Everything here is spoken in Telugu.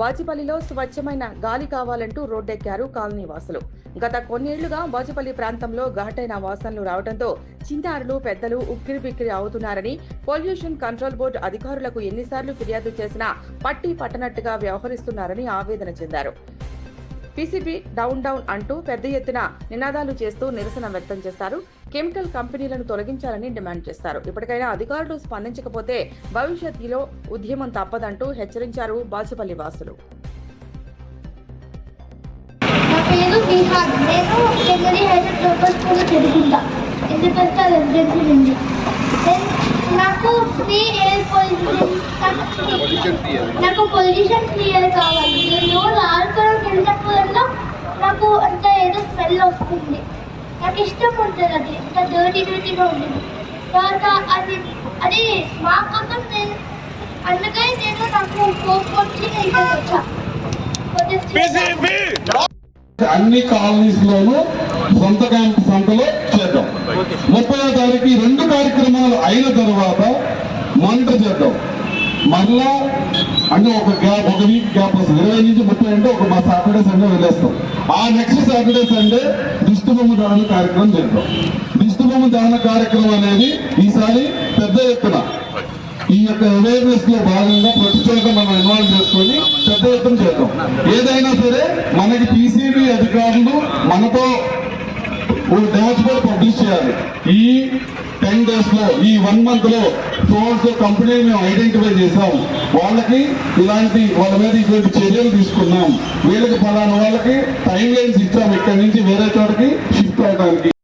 బాచిపల్లిలో స్వచ్ఛమైన గాలి కావాలంటూ రోడ్డెక్కారు కాలనీ వాసులు. గత కొన్నేళ్ళుగా బాచిపల్లి ప్రాంతంలో ఘాటైన వాసనలు రావడంతో చిన్నారులు పెద్దలు ఉక్కిరిబిక్కిరి అవుతున్నారని పొల్యూషన్ కంట్రోల్ బోర్డు అధికారులకు ఎన్నిసార్లు ఫిర్యాదు చేసినా పట్టి పట్టనట్టుగా వ్యవహరిస్తున్నారని ఆవేదన చెందారు. పీసీబీ డౌన్ డౌన్ అంటూ పెద్ద ఎత్తున నినాదాలు చేస్తూ నిరసన వ్యక్తం చేస్తారు. కెమికల్ కంపెనీలను తొలగించాలని డిమాండ్ చేస్తారు. ఇప్పటికైనా అధికారులు స్పందించకపోతే భవిష్యత్తులో ఉద్యమం తప్పదంటూ హెచ్చరించారు బాచుపల్లి వాసులు. నాకు ఫ్రీ ఎయిర్ పొల్యూషన్ నాకు పొల్యూషన్ ఫ్రీ ఎయిర్ కావాలి. నేను రోజు అంత ఏదో వస్తుంది నాకు ఇష్టం ఉంటుంది అది. అంత డర్టీ డర్టీగా ఉంటుంది. తర్వాత అది అది మా కోసం నేను అందుకని నేను నాకు కోపం వచ్చి నేను వచ్చా. అన్ని కాలనీస్ లోనూ సొంత క్యాంప్ సంతలో చేద్దాం. ముప్పై తారీఖు రెండు కార్యక్రమాలు అయిన తర్వాత మానిటర్ చేద్దాం. మరలా అంటే ఒక గ్యాప్ ఒక వీక్ గ్యాప్ వస్తుంది. ఇరవై నుంచి ముప్పై అంటే ఒక మా సాటర్డే సండే వదిలేస్తాం. ఆ నెక్స్ట్ సాటర్డే సండే దిష్టిబొమ్మ దహన కార్యక్రమం జరుగుతాం. దిష్టిబొమ్మ దహన కార్యక్రమం అనేది ఈసారి పెద్ద ఎత్తున ఈ యొక్క అవేర్నెస్లో భాగంగా ప్రతి చోట మనం ఇన్వాల్వ్ చేసుకొని పెద్ద ఎత్తున చేద్దాం. ఏదైనా సరే మనకి పీసీబీ అధికారులు మనతో చేయాలి. ఈ టెన్ డేస్లో ఈ వన్ మంత్లో ఫోన్స్ కంపెనీ మేము ఐడెంటిఫై చేసాం వాళ్ళకి ఇలాంటి వాళ్ళ మీద ఇటువంటి చర్యలు తీసుకున్నాం. వీళ్ళకి ఫలానా వాళ్ళకి టైం లైన్స్ ఇచ్చాం ఇక్కడి నుంచి వేరే చోటకి షిఫ్ట్ అవడానికి